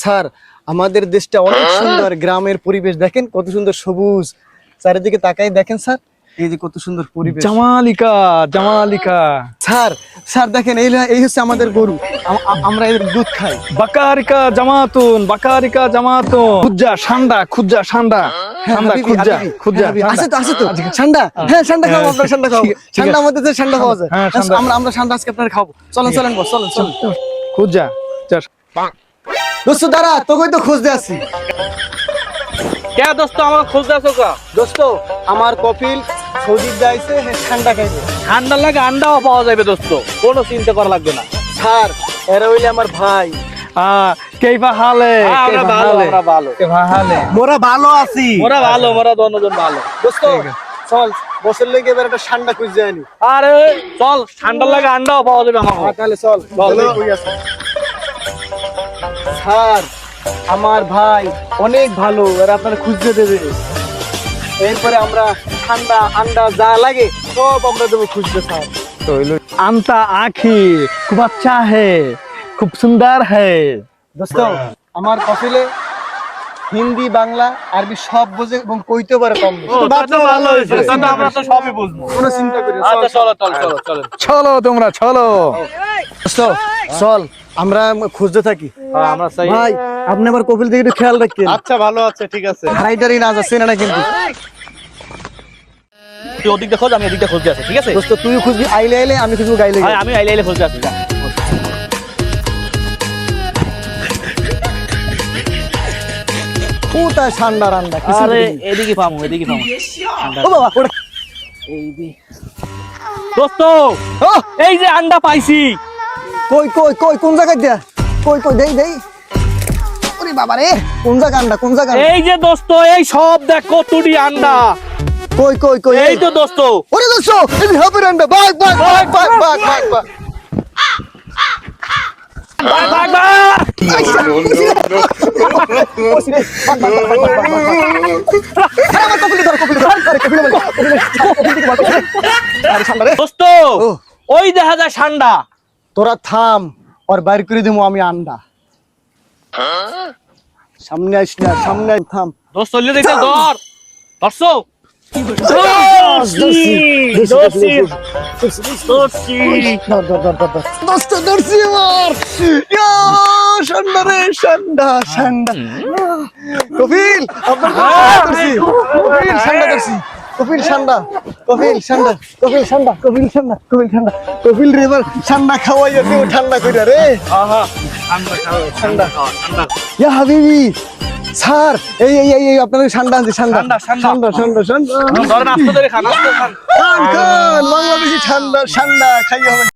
Sir আমাদের দেশটা অনেক সুন্দর গ্রামের পরিবেশ। দেখেন কত সুন্দর সবুজ। চারিদিকে তাকাই দেখেন স্যার। এই যে কত সুন্দর পরিবেশ। জামালিকা জামালিকা। স্যার স্যার দেখেন এই এই হচ্ছে আমাদের গরু। আম- আম- আমরা এর দুধ খাই। বাকারিকা জামাতুন বাকারিকা জামাতুন। খুজ্জা সান্ডা খুজ্জা সান্ডা। সান্ডা হাবিবি, খুজ্জা হাবিবি, খুজ্জা আছে তো আছে তো। ঠান্ডা হ্যাঁ ঠান্ডা খাব আপনার ঠান্ডা খাব ঠান্ডা আছে। আমাদের দেশে ঠান্ডা পাওয়া যায় হ্যাঁ, আমরা আমরা ঠান্ডা আজকে আপনার খাব। চলেন চলেন বস চলেন চলেন। খুজ্জা দোস্ত দাঁড়া তোকে তো খোঁজ দিয়ে আসি কে দোস্ত আমার খোঁজ আছো কা? দোস্ত আমার কপিল সৌদি যাইছে হ্যাঁ, ঠান্ডা খাইছে। ঠান্ডা লাগে আন্ডাও পাওয়া যাবে দোস্ত কোনো চিন্তা করা লাগবে না। স্যার এরা হইলে আমার ভাই। আ হালে হ্যাঁ, আমরা ভালো আমরা ভালো। কেইফা হালে। মোরা ভালো আছি। মোরা ভালো মোরা দনজন ভালো। দোস্ত চল বসের লেগে এবার একটা ঠান্ডা খুঁজ যায়নি আরে চল ঠান্ডা লাগে আন্ডাও পাওয়া যাবে আমার তাহলে চল চল। স্যার আমার ভাই অনেক ভালো এরা আপনার খুঁজতে দেবে। এরপরে আমরা ঠান্ডা আন্ডা যা লাগে সব আমরা দেবো খুঁজতে স্যার। তো আন্তা আখি খুব আচ্ছা হে খুব সুন্দর হে। দোস্ত আমার কপিলে হিন্দি বাংলা আরবি সব বোঝে এবং কইতে পারে কম সবই বুঝব। কোনো চিন্তা করি না। আচ্ছা চল, চলো চলো চলো। চলো চলো। তোমরা চলো দোস্ত চল আমরা খুঁজতে থাকি। হ্যাঁ, আমরা ভাই আপনি আবার কপিল দিকে একটু খেয়াল রাখেন। আচ্ছা ভালো আছে ঠিক আছে। হারাইটারি না যাচ্ছে না কিন্তু। তুই দেখো আমি খুঁজতে আছি ঠিক আছে? দোস্ত তুই খুঁজবি আইলে আইলে আমি খুঁজবো গাইলে হ্যাঁ, আমি আইলে আইলে খুঁজতে আছি যা। কোথায় ঠান্ডা রান্না আরে এদিকে পামু এদিকে পামু ও বাবা ওটা এই দোস্ত এই যে আন্ডা পাইছি। কই কই কই কোন জায়গায় দিয়া? কই কই দেই দেই। ওরে বাবা রে কোন জায়গা আন্ডা কোন জায়গা এই যে দোস্ত এই সব দেখ কতটি আন্ডা। কই কই কই এই তো দোস্ত। ওরে দোস্ত এই হাবের আন্ডা ভাগ, ভাগ, ভাগ। ঠান্ডা রে দোস্ত ওই দেখা যায় ঠান্ডা তোরা থাম ওর বাইর করে দিমু আমি আন্ডা। সামনে আইস না সামনে থাম। দোস্ত চলিয়ে দেখতে ধর। ধরছো? কপিল আপনার কপিল ঠান্ডা ধরছি। কপিল ঠান্ডা কপিল ঠান্ডা কপিল ঠান্ডা কপিল ঠান্ডা কপিল ঠান্ডা কপিল রে এবার ঠান্ডা খাওয়াইয়া দেও ঠান্ডা কইরা রে। ঠান্ডা ঠান্ডা ইয়া হাবিবি স্যার এই এই এই আপনার আপনাদের ঠান্ডা আছে ঠান্ডা ঠান্ডা, ঠান্ডা। ঠান্ডা ধরেন ধরে খান খান। বাংলাদেশি ঠান্ডা ঠান্ডা খাইয়া হবে।